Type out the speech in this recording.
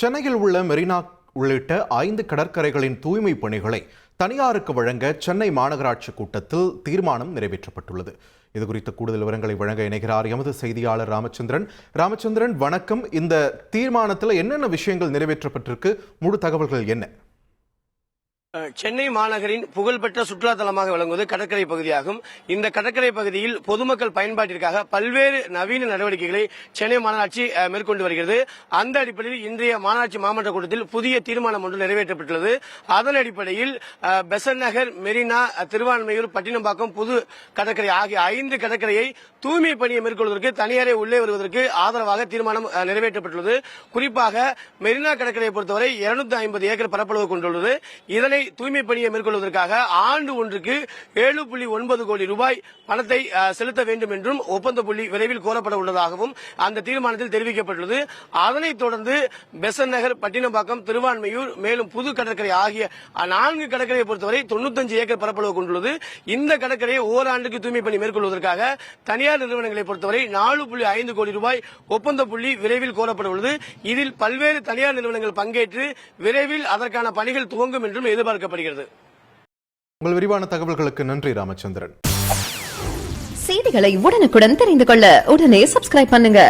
சென்னையில் உள்ள மெரினா உள்ளிட்ட ஐந்து கடற்கரைகளின் தூய்மை பணிகளை தனியாருக்கு வழங்க சென்னை மாநகராட்சி கூட்டத்தில் தீர்மானம் நிறைவேற்றப்பட்டுள்ளது. இது குறித்த கூடுதல் விவரங்களை வழங்க இணைகிறார் எமது செய்தியாளர் ராமச்சந்திரன். ராமச்சந்திரன் வணக்கம். இந்த தீர்மானத்தில் என்னென்ன விஷயங்கள் நிறைவேற்றப்பட்டிருக்கு? முழு தகவல்கள் என்ன? சென்னை மாநகரின் புகழ்பெற்ற சுற்றுலா தலமாக விளங்குவது கடற்கரை பகுதியாகும். இந்த கடற்கரை பகுதியில் பொதுமக்கள் பயன்பாட்டிற்காக பல்வேறு நவீன நடவடிக்கைகளை சென்னை மாநகராட்சி மேற்கொண்டு வருகிறது. அந்த அடிப்படையில் இன்றைய மாநகராட்சி மாவட்ட கூட்டத்தில் புதிய தீர்மானம் ஒன்று நிறைவேற்றப்பட்டுள்ளது. அதன் அடிப்படையில் அஹ், பெசன்ட் நகர் மெரினா திருவான்மையூர் பட்டினம்பாக்கம் புது கடற்கரை ஆகிய ஐந்து கடற்கரையை தூய்மை பணியை மேற்கொள்வதற்கு தனியாரை உள்ளே வருவதற்கு ஆதரவாக தீர்மானம் நிறைவேற்றப்பட்டுள்ளது. குறிப்பாக மெரினா கடற்கரையை பொறுத்தவரை 250 ஐம்பது ஏக்கர் பரப்பளவு கொண்டுள்ளது. இதனை தூய்மை பணியை மேற்கொள்வதற்காக ஆண்டு ஒன்றுக்கு ஏழு புள்ளி ஒன்பது கோடி ரூபாய் பணத்தை செலுத்த வேண்டும் என்றும் ஒப்பந்த புள்ளி விரைவில் கோரப்பட உள்ளதாகவும் அந்த தீர்மானத்தில் தெரிவிக்கப்பட்டுள்ளது. அதனைத் தொடர்ந்து பெசன் நகர் பட்டினப்பாக்கம் திருவான்மையூர் மேலும் புது கடற்கரை ஆகிய நான்கு கடற்கரையை பொறுத்தவரை 95 ஏக்கர் பரப்பளவு கொண்டுள்ளது. இந்த கடற்கரையை ஓராண்டுக்கு தூய்மை பணி மேற்கொள்வதற்காக தனியார் நிறுவனங்களை பொறுத்தவரை நாலு புள்ளி ஐந்து கோடி ரூபாய் ஒப்பந்த புள்ளி விரைவில் கோரப்பட உள்ளது. இதில் பல்வேறு தனியார் நிறுவனங்கள் பங்கேற்று விரைவில் அதற்கான பணிகள் துவங்கும் என்றும் எதிர்பார்க்கப்படுகிறது உங்கள் விரிவான தகவல்களுக்கு நன்றி ராமச்சந்திரன். செய்திகளை உடனுக்குடன் தெரிந்து கொள்ள உடனே சப்ஸ்கிரைப் பண்ணுங்க.